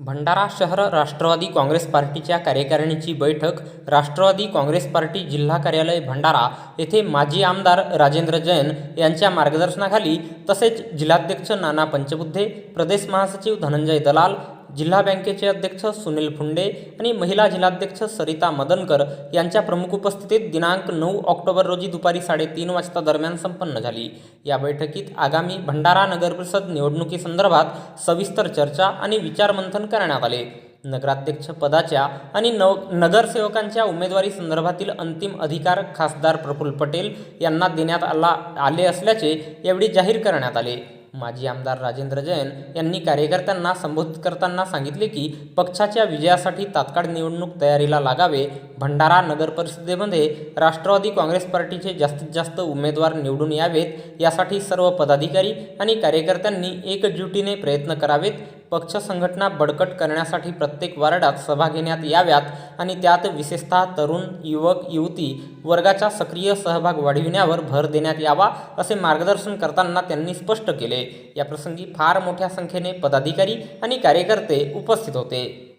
भंडारा शहर राष्ट्रवादी काँग्रेस पार्टीच्या कार्यकारिणीची बैठक राष्ट्रवादी काँग्रेस पार्टी जिल्हा कार्यालय भंडारा येथे माजी आमदार राजेंद्र जैन यांच्या मार्गदर्शनाखाली तसेच जिल्हाध्यक्ष नाना पंचबुद्धे प्रदेश महासचिव धनंजय दलाल जिल्हा बँकेचे अध्यक्ष सुनील फुंडे आणि महिला जिल्हाध्यक्ष सरिता मदनकर यांच्या प्रमुख उपस्थितीत दिनांक नऊ ऑक्टोबर रोजी दुपारी साडेतीन वाजता दरम्यान संपन्न झाली. या बैठकीत आगामी भंडारा नगरपरिषद निवडणुकीसंदर्भात सविस्तर चर्चा आणि विचारमंथन करण्यात आले. नगराध्यक्ष पदाच्या आणि नव नगरसेवकांच्या उमेदवारी संदर्भातील अंतिम अधिकार खासदार प्रफुल्ल पटेल यांना देण्यात आला आले असल्याचे यावेळी जाहीर करण्यात आले. माजी आमदार राजेंद्र जैन यांनी कार्यकर्त्यांना संबोधित करताना सांगितले की पक्षाच्या विजयासाठी तात्काळ निवडणूक तयारीला लागावे. भंडारा नगर परिषदेमध्ये राष्ट्रवादी काँग्रेस पार्टीचे जास्तीत जास्त उमेदवार निवडून यावेत. यासाठी सर्व पदाधिकारी आणि कार्यकर्त्यांनी एकजुटीने प्रयत्न करावेत. पक्ष संघटना बळकट करण्यासाठी प्रत्येक वार्डात सभा घेण्यात याव्यात आणि त्यात विशेषतः तरुण युवक युवती वर्गाचा सक्रिय सहभाग वाढविण्यावर भर देण्यात यावा असे मार्गदर्शन करताना त्यांनी स्पष्ट केले. याप्रसंगी फार मोठ्या संख्येने पदाधिकारी आणि कार्यकर्ते उपस्थित होते.